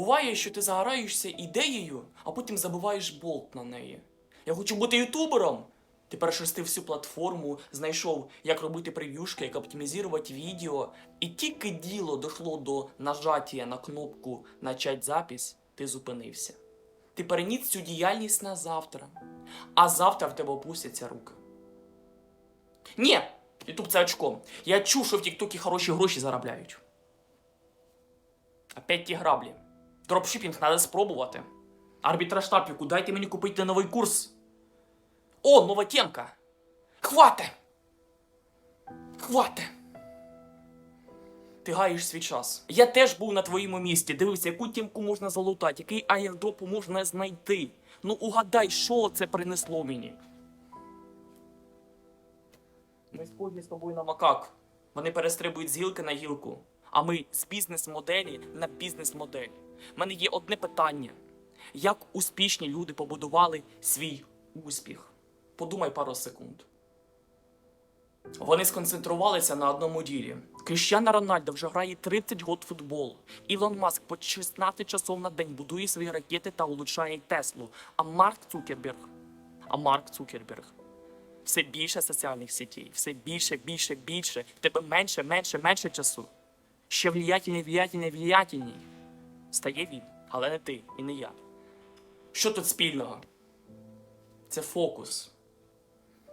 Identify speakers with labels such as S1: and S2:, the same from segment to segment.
S1: Буває, що ти загораєшся ідеєю, а потім забиваєш болт на неї. Я хочу бути ютубером. Ти перешерстив всю платформу, знайшов, як робити прев'юшки, як оптимізувати відео. І тільки діло дійшло до нажаття на кнопку «Начать запись, ти зупинився. Ти переніс цю діяльність на завтра, а завтра в тебе опустяться руки. Ні, Ютуб це очко. Я чув, що в Тіктокі хороші гроші заробляють. Опять ті граблі. Дропшипінг треба спробувати. Арбітраж тапіку, дайте мені купити новий курс. О, нова темка. Хвате! Хвате! Ти гаєш свій час. Я теж був на твоєму місці, дивився, яку тімку можна залутати, який аєрдропу можна знайти. Ну угадай, що це принесло мені. Ми схожі з тобою на макак. Вони перестрибують з гілки на гілку. А ми з бізнес-моделі на бізнес-модель. У мене є одне питання: як успішні люди побудували свій успіх? Подумай пару секунд. Вони сконцентрувалися на одному ділі. Кріщана Рональдо вже грає 30 год футбол. Ілон Маск по 16 часов на день будує свої ракети та улучшає Теслу. А Марк Цукерберг. А Марк Цукерберг все більше соціальних сетей, все більше, більше, більше. Тебе менше, менше, менше часу. Ще влиятельний, влиятельний, влиятельний. Стає він, але не ти і не я. Що тут спільного? Це фокус.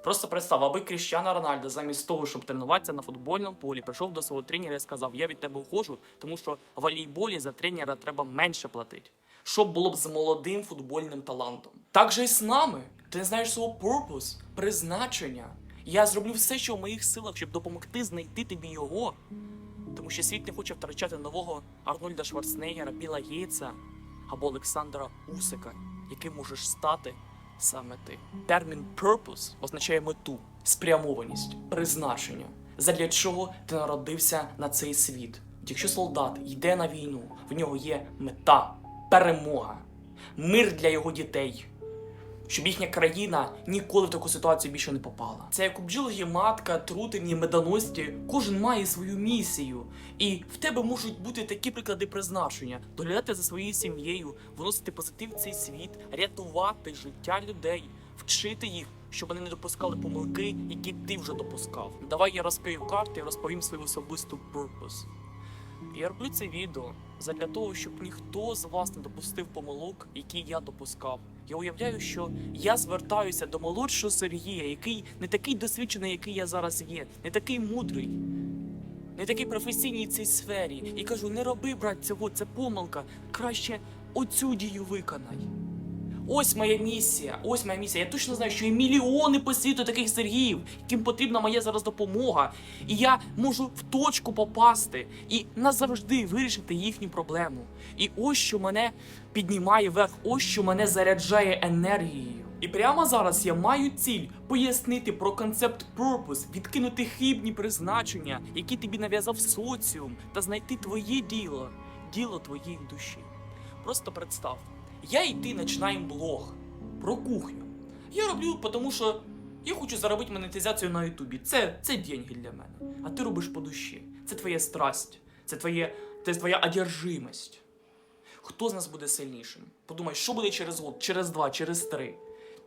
S1: Просто представ, аби Кріщано Рональдо замість того, щоб тренуватися на футбольному полі, прийшов до свого тренера і сказав: Я від тебе ухожу, тому що в волейболі за тренера треба менше платити. Що було б з молодим футбольним талантом? Так же і з нами. Ти не знаєш свого purpose, призначення. Я зроблю все, що в моїх силах, щоб допомогти знайти тобі його. Тому що світ не хоче втрачати нового Арнольда Шварценеггера, Біла Гейтса або Олександра Усика, яким можеш стати саме ти. Термін purpose означає мету, спрямованість, призначення. Задля чого ти народився на цей світ? Якщо солдат йде на війну, в нього є мета, перемога, мир для його дітей. Щоб їхня країна ніколи в таку ситуацію більше не попала. Це як у бджілки, матка, трутині, медоносці. Кожен має свою місію. І в тебе можуть бути такі приклади призначення: доглядати за своєю сім'єю, виносити позитив в цей світ, рятувати життя людей, вчити їх, щоб вони не допускали помилки, які ти вже допускав. Давай я розкрию карти і розповім свою особисту purpose. Я роблю це відео задля того, щоб ніхто з вас не допустив помилок, які я допускав. Я уявляю, що я звертаюся до молодшого Сергія, який не такий досвідчений, який я зараз є, не такий мудрий, не такий професійний в цій сфері. І кажу: не роби, брат, цього, це помилка. Краще оцю дію виконай. Ось моя місія, ось моя місія. Я точно знаю, що є мільйони по світу таких Сергіїв, яким потрібна моя зараз допомога. І я можу в точку попасти і назавжди вирішити їхню проблему. І ось що мене піднімає вверх, ось що мене заряджає енергією. І прямо зараз я маю ціль пояснити про концепт purpose, відкинути хибні призначення, які тобі нав'язав соціум, та знайти твоє діло, діло твоєї душі. Просто представ, я і ти починаємо блог про кухню. Я роблю, тому що я хочу заробити монетизацію на Ютубі. Це, це деньги для мене. А ти робиш по душі. Це твоя страсть, це, твоє, це твоя одержимость. Хто з нас буде сильнішим? Подумай, що буде через год, через два, через три.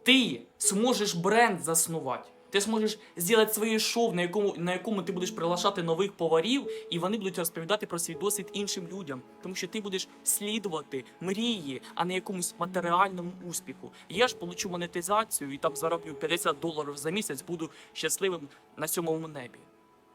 S1: Ти зможеш бренд заснувати. Ти зможеш зробити своє шоу, на якому, на якому ти будеш приглашати нових поварів, і вони будуть розповідати про свій досвід іншим людям. Тому що ти будеш слідувати мрії, а не якомусь матеріальному успіху. Я ж получу монетизацію і там зароблю 50 доларів за місяць, буду щасливим на сьомому небі.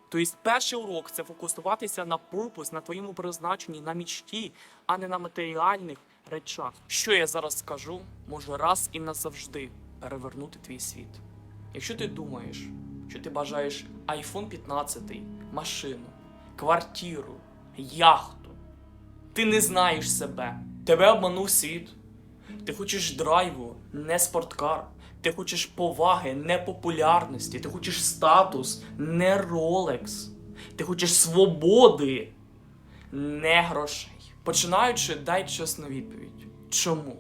S1: Тобто перший урок це фокусуватися на purpose, на твоєму призначенні, на мічті, а не на матеріальних речах. Що я зараз скажу, може раз і назавжди перевернути твій світ. Якщо ти думаєш, що ти бажаєш iPhone 15, машину, квартиру, яхту, ти не знаєш себе. Тебе обманув світ. Ти хочеш драйву, не спорткар. Ти хочеш поваги, не популярності. Ти хочеш статус, не Rolex. Ти хочеш свободи, не грошей. Починаючи, дай чесну відповідь. Чому?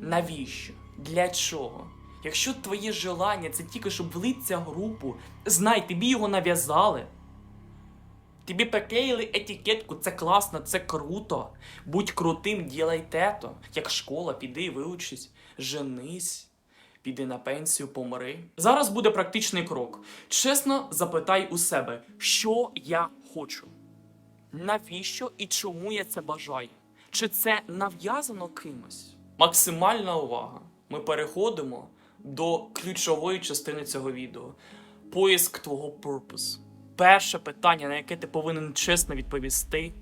S1: Навіщо? Для чого? Якщо твоє желання це тільки щоб влитися в групу, знай, тобі його нав'язали. Тобі приклеїли етикетку, це класно, це круто. Будь крутим, ділай тето. Як школа, піди, виучись, женись, піди на пенсію, помри. Зараз буде практичний крок. Чесно запитай у себе, що я хочу. Навіщо і чому я це бажаю? Чи це нав'язано кимось? Максимальна увага. Ми переходимо до ключової частини цього відео. Поиск твого purpose. Перше питання, на яке ти повинен чесно відповісти: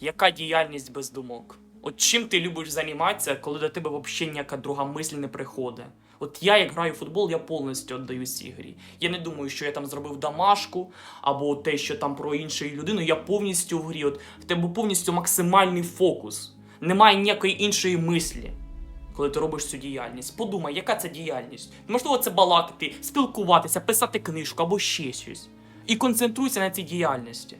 S1: яка діяльність без думок? От чим ти любиш займатися, коли до тебе взагалі ніяка друга мисль не приходить? От я, як граю в футбол, я повністю віддаюсь цій грі. Я не думаю, що я там зробив домашку, або те, що там про іншу людину. Я повністю в грі. От в тебе повністю максимальний фокус. Немає ніякої іншої мислі, коли ти робиш цю діяльність. Подумай, яка це діяльність? Можливо, це балакати, спілкуватися, писати книжку або ще щось. І концентруйся на цій діяльності.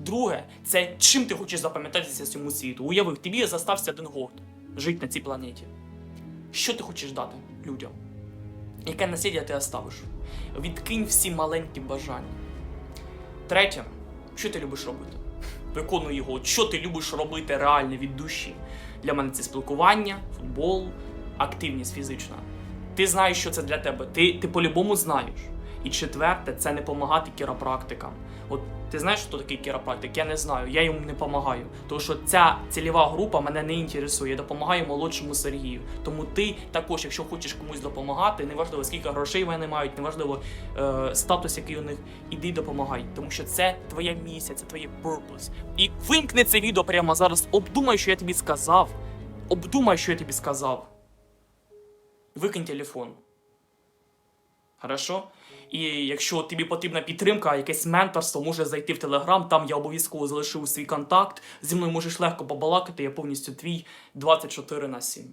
S1: Друге, це чим ти хочеш запам'ятатися цьому світу. Уяви, тобі застався один год жити на цій планеті. Що ти хочеш дати людям? Яке наслідя ти оставиш? Відкинь всі маленькі бажання. Третє, що ти любиш робити? Виконуй його. Що ти любиш робити реально від душі? Для мене це спілкування, футбол, активність фізична. Ти знаєш, що це для тебе. Ти, ти по-любому знаєш. І четверте, це не допомагати кіропрактикам. От ти знаєш, хто такий кіропрактик? Я не знаю, я йому не допомагаю. Тому що ця цільова група мене не інтересує. Я допомагаю молодшому Сергію. Тому ти також, якщо хочеш комусь допомагати, неважливо скільки грошей вони мають, неважливо е, статус, який у них, іди допомагай. Тому що це твоя місія, це твоє purpose. І вимкни це відео прямо зараз. Обдумай, що я тобі сказав. Обдумай, що я тобі сказав. Викинь телефон. Хорошо? І якщо тобі потрібна підтримка, якесь менторство, може зайти в Телеграм, там я обов'язково залишив свій контакт. Зі мною можеш легко побалакати, я повністю твій 24 на 7.